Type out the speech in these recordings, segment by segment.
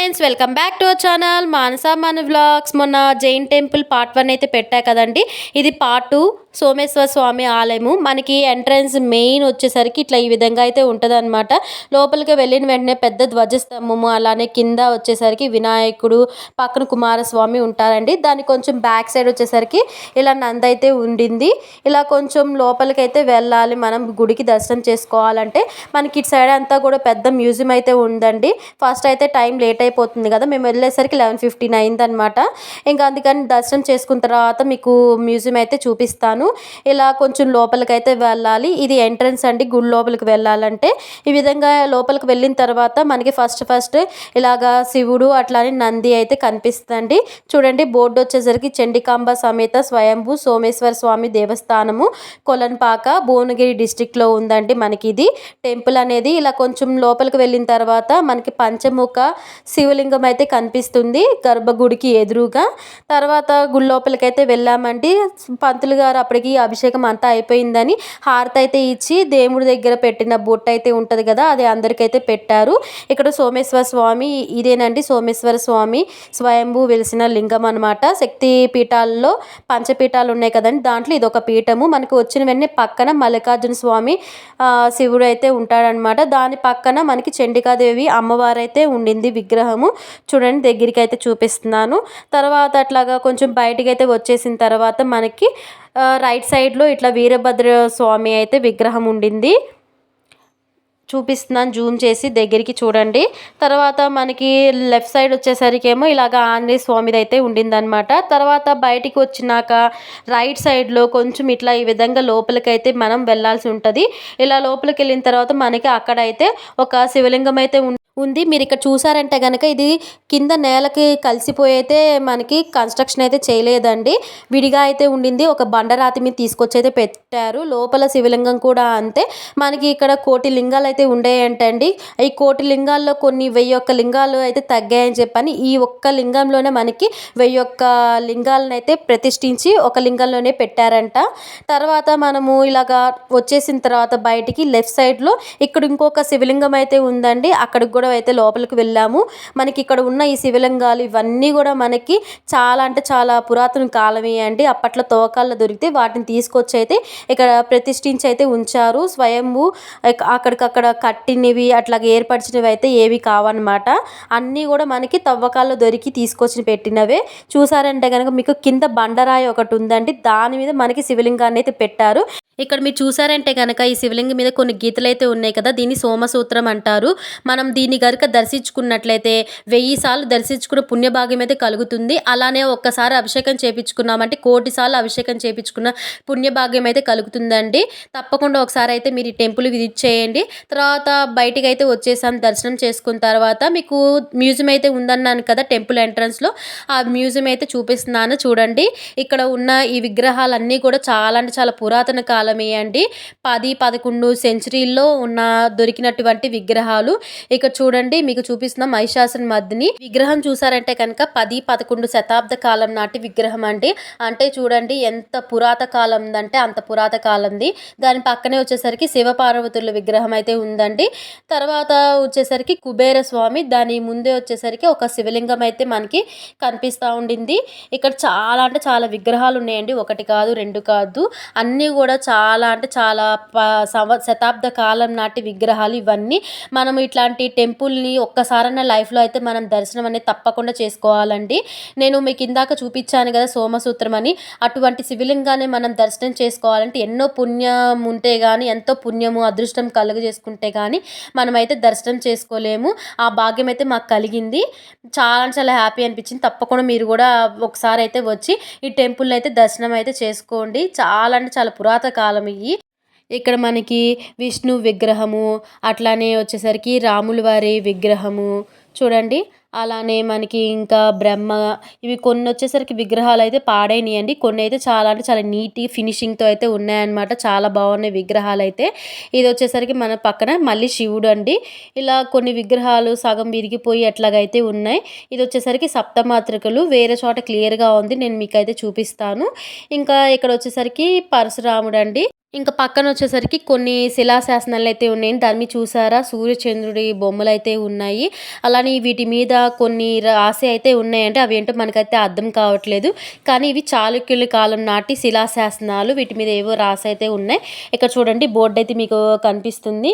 Friends welcome back to our channel Manasa మన vlogs. మొన్న Jain temple part one అయితే పెట్టా కదండి. ఇది పార్ట్ టూ సోమేశ్వర స్వామి ఆలయము. మనకి ఎంట్రన్స్ మెయిన్ వచ్చేసరికి ఇట్లా ఈ విధంగా అయితే ఉంటుందన్నమాట. లోపలికి వెళ్ళిన వెంటనే పెద్ద ధ్వజస్తంభము అలానే కింద వచ్చేసరికి వినాయకుడు పక్కన కుమారస్వామి ఉంటారండి. దాని కొంచెం బ్యాక్ సైడ్ వచ్చేసరికి ఇలా నంద అయితే ఉండింది. ఇలా కొంచెం లోపలికి అయితే వెళ్ళాలి. మనం గుడికి దర్శనం చేసుకోవాలంటే మనకి ఇటు సైడ్ అంతా కూడా పెద్ద మ్యూజియం అయితే ఉందండి. ఫస్ట్ అయితే టైం లేట్ అయిపోతుంది కదా మేము వెళ్ళేసరికి లెవెన్ ఫిఫ్టీన్ అయింది అనమాట ఇంకా అందుకని దర్శనం చేసుకున్న తర్వాత మీకు మ్యూజియం అయితే చూపిస్తాను. ఇలా కొంచెం లోపలికి అయితే వెళ్ళాలి. ఇది ఎంట్రన్స్ అండి గుడి లోపలికి వెళ్ళాలంటే. ఈ విధంగా లోపలికి వెళ్ళిన తర్వాత మనకి ఫస్ట్ ఫస్ట్ ఇలాగా శివుడు అట్లానే నంది అయితే కనిపిస్తుంది చూడండి బోర్డు వచ్చేసరికి చండికాంబ సమేత స్వయంభూ సోమేశ్వర స్వామి దేవస్థానము. కొలన్పాక భువనగిరి డిస్టిక్లో ఉందండి మనకి ఇది టెంపుల్ అనేది ఇలా కొంచెం లోపలికి వెళ్ళిన తర్వాత మనకి పంచముఖ శివలింగం అయితే కనిపిస్తుంది గర్భగుడికి ఎదురుగా. తర్వాత గుడి లోపలికి వెళ్ళామండి. పంతులు గారు అప్పటికి అభిషేకం అంతా అయిపోయిందని హారతి అయితే ఇచ్చి దేవుడి దగ్గర పెట్టిన బొట్టు అయితే ఉంటుంది కదా అది అందరికైతే పెట్టారు. ఇక్కడ సోమేశ్వర స్వామి ఇదేనండి సోమేశ్వర స్వామి స్వయంభూ వెలిసిన లింగం అనమాట శక్తి పీఠాల్లో పంచపీఠాలు ఉన్నాయి కదండి దాంట్లో ఇది ఒక పీఠము. మనకు వచ్చిన వెంటనే పక్కన మల్లికార్జున స్వామి శివుడు అయితే ఉంటాడనమాట దాని పక్కన మనకి చండికాదేవి అమ్మవారు అయితే ఉండింది విగ్రహము చూడండి దగ్గరికి అయితే చూపిస్తున్నాను. తర్వాత అట్లాగా కొంచెం బయటికి అయితే వచ్చేసిన తర్వాత మనకి రైట్ సైడ్లో ఇట్లా వీరభద్ర స్వామి అయితే విగ్రహం ఉండింది. చూపిస్తున్నాను జూమ్ చేసి దగ్గరికి చూడండి. తర్వాత మనకి లెఫ్ట్ సైడ్ వచ్చేసరికి ఏమో ఇలాగ ఆంజనేయ స్వామిది అయితే ఉండిందనమాట తర్వాత బయటికి వచ్చినాక రైట్ సైడ్లో కొంచెం ఇట్లా ఈ విధంగా లోపలికైతే మనం వెళ్ళాల్సి ఉంటుంది. ఇలా లోపలికి వెళ్ళిన తర్వాత మనకి అక్కడైతే ఒక శివలింగం అయితే ఉంది. మీరు ఇక్కడ చూసారంటే కనుక ఇది కింద నేలకి కలిసిపోయి అయితే మనకి కన్స్ట్రక్షన్ అయితే చేయలేదండి. విడిగా అయితే ఉండింది. ఒక బండరాతి మీద తీసుకొచ్చి అయితే పెట్టారు. లోపల శివలింగం కూడా అంతే. మనకి ఇక్కడ కోటి లింగాలు అయితే ఉండేయంటండి. ఈ కోటి లింగాల్లో కొన్ని వెయ్యి ఒక్క లింగాలు అయితే తగ్గాయని చెప్పని ఈ ఒక్క లింగంలోనే మనకి వెయ్యి ఒక్క లింగాలను అయితే ప్రతిష్ఠించి ఒక లింగంలోనే పెట్టారంట. తర్వాత మనము ఇలాగా వచ్చేసిన తర్వాత బయటికి లెఫ్ట్ సైడ్లో ఇక్కడ ఇంకొక శివలింగం అయితే ఉందండి. అక్కడికి కూడా అయితే లోపలికి వెళ్ళాము. మనకి ఇక్కడ ఉన్న ఈ శివలింగాలు ఇవన్నీ కూడా మనకి చాలా అంటే చాలా పురాతన కాలమే అండి. అప్పట్లో తోకాల్లో దొరికితే వాటిని తీసుకొచ్చి అయితే ఇక్కడ ప్రతిష్ఠించి అయితే ఉంచారు. స్వయంభూ అక్కడికక్కడ కట్టినవి అట్లాగే ఏర్పరిచినవి అయితే ఏవి కావన్నమాట. అన్నీ కూడా మనకి తవ్వకాల్లో దొరికి తీసుకొచ్చి పెట్టినవే. చూసారంటే కనుక మీకు కింద బండరాయి ఒకటి ఉందండి. దాని మీద మనకి శివలింగాన్ని అయితే పెట్టారు. ఇక్కడ మీరు చూసారంటే కనుక ఈ శివలింగం మీద కొన్ని గీతలు అయితే ఉన్నాయి కదా. దీన్ని సోమసూత్రం అంటారు. మనం దీన్ని గనుక దర్శించుకున్నట్లయితే వెయ్యి సార్లు దర్శించుకున్న పుణ్యభాగ్యం అయితే కలుగుతుంది. అలానే ఒక్కసారి అభిషేకం చేపించుకున్నామంటే కోటి సార్లు అభిషేకం చేపించుకున్న పుణ్యభాగ్యం అయితే కలుగుతుందండి. తప్పకుండా ఒకసారి అయితే మీరు ఈ టెంపుల్ విజిట్ చేయండి. తర్వాత బయటికి అయితే వచ్చేసాం దర్శనం చేసుకున్న తర్వాత మీకు మ్యూజియం అయితే ఉందన్నాను కదా టెంపుల్ ఎంట్రన్స్లో. ఆ మ్యూజియం అయితే చూపిస్తున్నాను చూడండి. ఇక్కడ ఉన్న ఈ విగ్రహాలన్నీ కూడా చాలా అంటే చాలా పురాతన కాలమే అండి. పది పదకొండు సెంచరీల్లో ఉన్న దొరికినటువంటి విగ్రహాలు. ఇక్కడ చూడండి మీకు చూపిస్తున్న మహిషాసుని మధ్యని విగ్రహం చూసారంటే కనుక పది పదకొండు శతాబ్ద కాలం నాటి విగ్రహం అండి. అంటే చూడండి ఎంత పురాత కాలం అంటే అంత పురాత కాలంది. దాని పక్కనే వచ్చేసరికి శివపార్వతుల విగ్రహం అయితే ఉందండి. తర్వాత వచ్చేసరికి కుబేర స్వామి దాని ముందే వచ్చేసరికి ఒక శివలింగం అయితే మనకి కనిపిస్తూ ఉండింది. ఇక్కడ చాలా అంటే చాలా విగ్రహాలు ఉన్నాయండి. ఒకటి కాదు రెండు కాదు. అన్నీ కూడా చాలా అంటే చాలా శతాబ్ద కాలం నాటి విగ్రహాలు ఇవన్నీ. మనం ఇట్లాంటి టెంపుల్ టెంపుల్ని ఒక్కసారన్న లైఫ్లో అయితే మనం దర్శనం అనేది తప్పకుండా చేసుకోవాలండి. నేను మీకు ఇందాక చూపించాను కదా సోమసూత్రం అని. అటువంటి శివలింగాన్ని మనం దర్శనం చేసుకోవాలంటే ఎన్నో పుణ్యం ఉంటే కానీ ఎంతో పుణ్యము అదృష్టం కలుగజేసుకుంటే కానీ మనమైతే దర్శనం చేసుకోలేము. ఆ భాగ్యం అయితే మాకు కలిగింది. చాలా చాలా హ్యాపీ అనిపించింది. తప్పకుండా మీరు కూడా ఒకసారి అయితే వచ్చి ఈ టెంపుల్ని అయితే దర్శనం అయితే చేసుకోండి. చాలా అంటే చాలా పురాతన కాలం ఇవి ఇక్కడ మనకి విష్ణు విగ్రహము అట్లానే వచ్చేసరికి రాముల వారి విగ్రహము. చూడండి అలానే మనకి ఇంకా బ్రహ్మ ఇవి కొన్ని వచ్చేసరికి విగ్రహాలు అయితే పాడైనాయండి. కొన్ని అయితే చాలా అంటే చాలా నీట్ ఫినిషింగ్తో అయితే ఉన్నాయన్నమాట. చాలా బాగున్నాయి విగ్రహాలు అయితే ఇది వచ్చేసరికి మన పక్కన మళ్ళీ శివుడు అండి. ఇలా కొన్ని విగ్రహాలు సగం విరిగిపోయి అట్లాగైతే ఉన్నాయి. ఇది వచ్చేసరికి సప్తమాత్రికలు. వేరే చోట క్లియర్గా ఉంది. నేను మీకు అయితే చూపిస్తాను. ఇంకా ఇక్కడ వచ్చేసరికి పరశురాముడు అండి. ఇంకా పక్కన వచ్చేసరికి కొన్ని శిలాశాసనాలు అయితే ఉన్నాయి. దాని మీద చూసారా? సూర్యచంద్రుడి బొమ్మలు అయితే ఉన్నాయి. అలానే వీటి మీద కొన్ని రాసి అయితే ఉన్నాయంటే అవి ఏంటో మనకైతే అర్థం కావట్లేదు. కానీ ఇవి చాళుక్యుల కాలం నాటి శిలాశాసనాలు. వీటి మీద ఏవో రాసి అయితే ఉన్నాయి. ఇక్కడ చూడండి బోర్డు అయితే మీకు కనిపిస్తుంది.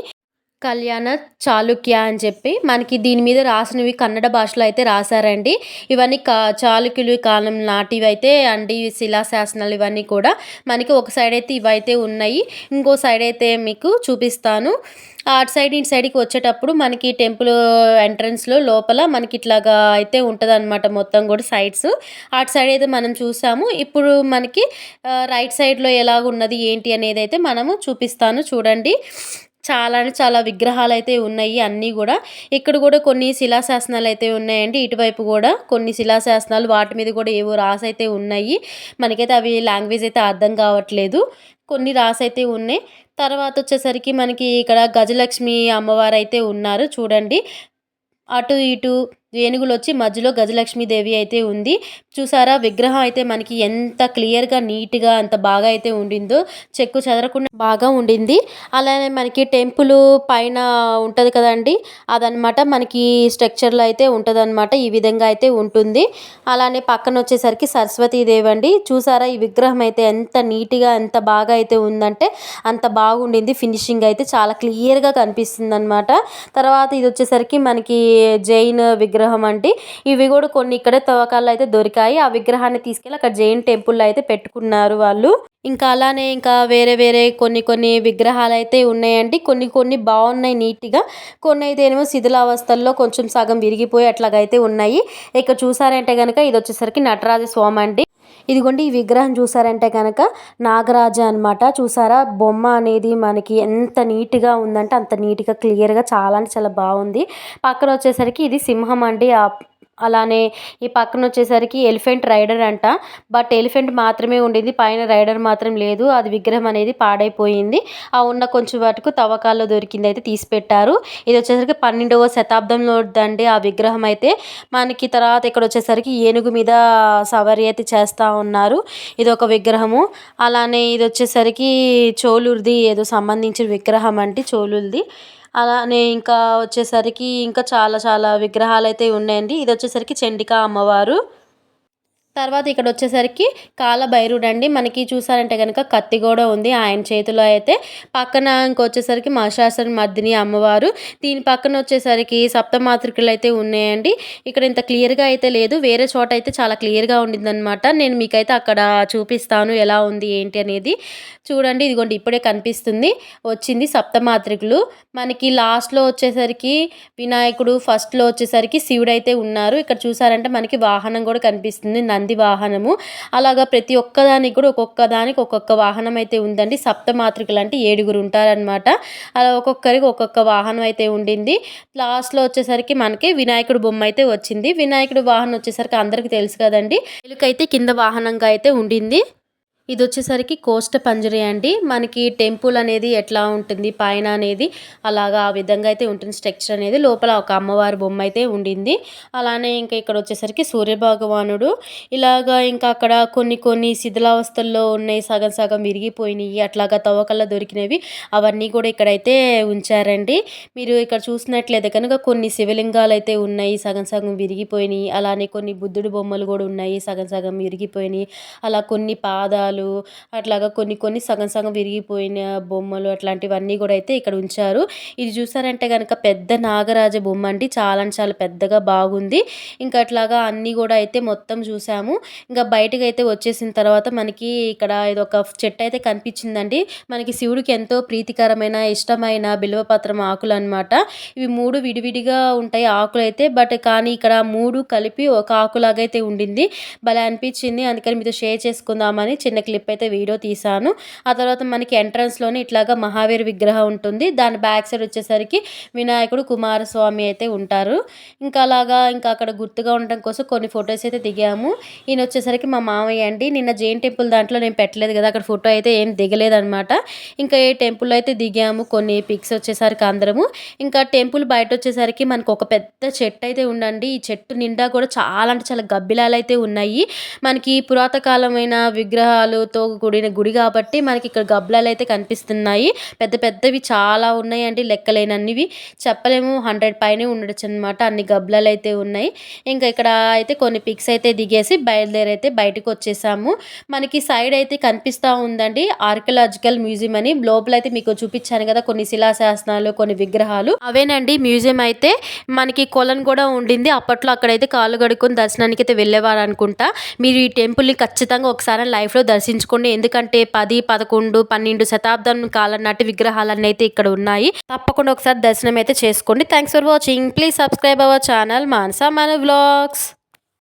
కళ్యాణ చాళుక్య అని చెప్పి మనకి దీని మీద రాసినవి కన్నడ భాషలో అయితే రాశారండి. ఇవన్నీ కా చాళుక్యులు కాలం నాటివి అయితే అండి శిలాశాసనాలు ఇవన్నీ కూడా మనకి ఒక సైడ్ అయితే ఇవైతే ఉన్నాయి. ఇంకో సైడ్ అయితే మీకు చూపిస్తాను. అటు సైడ్ ఇటు సైడ్కి వచ్చేటప్పుడు మనకి టెంపుల్ ఎంట్రన్స్లో లోపల మనకి ఇట్లాగా అయితే ఉంటుంది అనమాట మొత్తం కూడా సైడ్స్ అటు సైడ్ అయితే మనం చూసాము. ఇప్పుడు మనకి రైట్ సైడ్లో ఎలాగ ఉన్నది ఏంటి అనేది అయితే మనము చూపిస్తాను చూడండి. చాలా అంటే చాలా విగ్రహాలు అయితే ఉన్నాయి అన్నీ కూడా. ఇక్కడ కూడా కొన్ని శిలాశాసనాలు అయితే ఉన్నాయండి. ఇటువైపు కూడా కొన్ని శిలాశాసనాలు వాటి మీద కూడా ఏవో రాసి అయితే ఉన్నాయి. మనకైతే అవి లాంగ్వేజ్ అయితే అర్థం కావట్లేదు. కొన్ని రాసి అయితే ఉన్నాయి. తర్వాత వచ్చేసరికి మనకి ఇక్కడ గజలక్ష్మి అమ్మవారు అయితే ఉన్నారు. చూడండి. అటు ఇటు ఏనుగులు వచ్చి మధ్యలో గజలక్ష్మీదేవి అయితే ఉంది. చూసారా? విగ్రహం అయితే మనకి ఎంత క్లియర్గా నీట్గా అంత బాగా అయితే ఉండిందో. చెక్కు చెదరకుండా బాగా ఉండింది. అలానే మనకి టెంపుల్ పైన ఉంటుంది కదండి? అదనమాట మనకి స్ట్రక్చర్లో అయితే ఉంటుంది అనమాట ఈ విధంగా అయితే ఉంటుంది. అలానే పక్కన వచ్చేసరికి సరస్వతీదేవి అండి. చూసారా? ఈ విగ్రహం అయితే ఎంత నీట్గా ఎంత బాగా అయితే ఉందంటే అంత బాగుండింది. ఫినిషింగ్ అయితే చాలా క్లియర్గా కనిపిస్తుంది అనమాట తర్వాత ఇది వచ్చేసరికి మనకి జైన్ విగ్రహం విగ్రహం అండి. ఇవి కూడా కొన్ని ఇక్కడే తవ్వకాలు అయితే దొరికాయి. ఆ విగ్రహాన్ని తీసుకెళ్ళి అక్కడ జైన్ టెంపుల్లో అయితే పెట్టుకున్నారు వాళ్ళు. ఇంకా అలానే ఇంకా వేరే వేరే కొన్ని కొన్ని విగ్రహాలు అయితే ఉన్నాయండి. కొన్ని కొన్ని బాగున్నాయి నీట్గా. కొన్ని అయితే ఏమో శిథిలావస్థల్లో కొంచెం సగం విరిగిపోయి అట్లాగైతే ఉన్నాయి. ఇక్కడ చూసారంటే కనుక ఇది వచ్చేసరికి నటరాజ స్వామి అండి. ఇదిగోండి ఈ విగ్రహం చూసారంటే కనుక నాగరాజ అనమాట చూసారా? బొమ్మ అనేది మనకి ఎంత నీట్గా ఉందంటే అంత నీట్గా క్లియర్గా చాలా అంటే చాలా బాగుంది. పక్కన వచ్చేసరికి ఇది సింహం అండి. అలానే ఈ పక్కన వచ్చేసరికి ఎలిఫెంట్ రైడర్ అంట. బట్ ఎలిఫెంట్ మాత్రమే ఉండింది. పైన రైడర్ మాత్రం లేదు. అది విగ్రహం అనేది పాడైపోయింది. ఆ ఉన్న కొంచెం వరకు తవ్వకాల్లో దొరికింది అయితే తీసి పెట్టారు ఇది వచ్చేసరికి పన్నెండవ శతాబ్దంలో దండి ఆ విగ్రహం అయితే. మనకి తర్వాత ఇక్కడ వచ్చేసరికి ఏనుగు మీద సవారీ అయితే చేస్తూ ఉన్నారు. ఇది ఒక విగ్రహము. అలానే ఇది వచ్చేసరికి చోళుడిది ఏదో సంబంధించిన విగ్రహం అంటే చోళులది అలానే ఇంకా వచ్చేసరికి ఇంకా చాలా చాలా విగ్రహాలు అయితే ఉన్నాయండి. ఇది వచ్చేసరికి చండికా అమ్మవారు. తర్వాత ఇక్కడ వచ్చేసరికి కాలభైరుడు అండి మనకి చూసారంటే కనుక కత్తి కూడా ఉంది. ఆయన చేతిలో అయితే పక్కన ఇంకొచ్చేసరికి మహిషాసుర మర్దిని అమ్మవారు. దీని పక్కన వచ్చేసరికి సప్తమాతృకలు అయితే ఉన్నాయండి. ఇక్కడ ఇంత క్లియర్గా అయితే లేదు. వేరే చోట అయితే చాలా క్లియర్గా ఉండిందనమాట నేను మీకైతే అక్కడ చూపిస్తాను ఎలా ఉంది ఏంటి అనేది. చూడండి ఇదిగోండి ఇప్పుడే కనిపిస్తుంది. వచ్చింది సప్తమాతృకులు. మనకి లాస్ట్లో వచ్చేసరికి వినాయకుడు ఫస్ట్లో వచ్చేసరికి శివుడు అయితే ఉన్నారు. ఇక్కడ చూసారంటే మనకి వాహనం కూడా కనిపిస్తుంది. నంది నంది వాహనము. అలాగా ప్రతి ఒక్కదానికి కూడా ఒక్కొక్క దానికి ఒక్కొక్క వాహనం అయితే ఉందండి. సప్తమాతృకలు అంటే ఏడుగురు ఉంటారనమాట అలా ఒక్కొక్కరికి ఒక్కొక్క వాహనం అయితే ఉండింది. లాస్ట్లో వచ్చేసరికి మనకి వినాయకుడు బొమ్మ అయితే వచ్చింది. వినాయకుడు వాహనం వచ్చేసరికి అందరికీ తెలుసు కదండి. వీళ్ళకైతే కింద వాహనంగా అయితే ఉండింది. ఇది వచ్చేసరికి కోష్ట పంజరి అండి. మనకి టెంపుల్ అనేది ఎట్లా ఉంటుంది పైన అనేది అలాగా ఆ విధంగా అయితే ఉంటుంది స్ట్రక్చర్ అనేది. లోపల ఒక అమ్మవారి బొమ్మ అయితే ఉండింది. అలానే ఇంకా ఇక్కడ వచ్చేసరికి సూర్యభగవానుడు ఇలాగా ఇంకా అక్కడ కొన్ని కొన్ని శిథిలావస్థల్లో ఉన్నాయి సగం సగం విరిగిపోయినాయి అట్లాగా తవ్వకల్లా దొరికినవి అవన్నీ కూడా ఇక్కడైతే ఉంచారండి. మీరు ఇక్కడ చూసినట్లయితే కనుక కొన్ని శివలింగాలు అయితే ఉన్నాయి సగం సగం విరిగిపోయినాయి అలానే కొన్ని బుద్ధుడి బొమ్మలు కూడా ఉన్నాయి సగం సగం విరిగిపోయినాయి అలా కొన్ని పాదాలు బొమ్మలు అట్లాగా కొన్ని కొన్ని సగం సగం విరిగిపోయిన బొమ్మలు అట్లాంటివన్నీ కూడా అయితే ఇక్కడ ఉంచారు. ఇది చూసారంటే కనుక పెద్ద నాగరాజ బొమ్మ అండి. చాలా చాలా పెద్దగా బాగుంది. ఇంకా అట్లాగా అన్నీ కూడా అయితే మొత్తం చూసాము. ఇంకా బయటకు అయితే వచ్చేసిన తర్వాత మనకి ఇక్కడ ఇది ఒక చెట్టు అయితే కనిపించిందండి. మనకి శివుడికి ఎంతో ప్రీతికరమైన ఇష్టమైన బిల్వపత్రం ఆకులు అనమాట ఇవి మూడు విడివిడిగా ఉంటాయి ఆకులు అయితే. బట్ కానీ ఇక్కడ మూడు కలిపి ఒక ఆకులాగా అయితే ఉండింది. భలే అనిపించింది. అందుకని మీతో షేర్ చేసుకుందామని చిన్న క్లిప్ అయితే వీడియో తీసాను ఆ తర్వాత మనకి ఎంట్రన్స్లోనే ఇట్లాగా మహావీర్ విగ్రహం ఉంటుంది. దాని బ్యాక్ సైడ్ వచ్చేసరికి వినాయకుడు కుమారస్వామి అయితే ఉంటారు. ఇంకా అలాగా ఇంకా అక్కడ గుర్తుగా ఉండడం కోసం కొన్ని ఫొటోస్ అయితే దిగాము. ఈయన వచ్చేసరికి మా మామయ్య అండి. నిన్న జైన్ టెంపుల్ దాంట్లో నేను పెట్టలేదు కదా అక్కడ ఫోటో అయితే ఏం దిగలేదనమాట ఇంకా ఏ టెంపుల్ అయితే దిగాము. కొన్ని పిక్స్ వచ్చేసరికి అందరము. ఇంకా టెంపుల్ బయట వచ్చేసరికి మనకు ఒక పెద్ద చెట్టు అయితే ఉండండి ఈ చెట్టు నిండా కూడా చాలా అంటే చాలా గబ్బిలాలు అయితే ఉన్నాయి. మనకి పురాతకాలమైన విగ్రహాలు గబ్బలాలతో కూడిన గుడి కాబట్టి మనకి ఇక్కడ గబ్బలాలు అయితే కనిపిస్తున్నాయి. పెద్ద పెద్దవి చాలా ఉన్నాయండి లెక్కలేనన్నివి. చెప్పలేము హండ్రెడ్ పైనే ఉండొచ్చు అనమాట అన్ని గబ్బలాలు అయితే ఉన్నాయి. ఇంకా ఇక్కడ అయితే కొన్ని పిక్స్ అయితే దిగేసి బయలుదేరైతే బయటకు వచ్చేసాము. మనకి సైడ్ అయితే కనిపిస్తూ ఉందండి ఆర్కియలాజికల్ మ్యూజియం అని. లోపల అయితే మీకు చూపించాను కదా కొన్ని శిలాశాసనాలు కొన్ని విగ్రహాలు. అవేనండి మ్యూజియం అయితే. మనకి కొలను కూడా ఉండింది. అప్పట్లో అక్కడైతే కాళ్ళు కడుక్కొని దర్శనానికి అయితే వెళ్ళేవారు అనుకుంటా మీరు ఈ టెంపుల్ని ఖచ్చితంగా ఒకసారి లైఫ్లో దర్శించుకోండి ఎందుకంటే పది పదకొండు పన్నెండు శతాబ్దం కాలం నాటి విగ్రహాలన్నీ అయితే ఇక్కడ ఉన్నాయి. తప్పకుండా ఒకసారి దర్శనం అయితే చేసుకోండి. Thanks for watching please subscribe our channel Mansa మన వ్లాగ్స్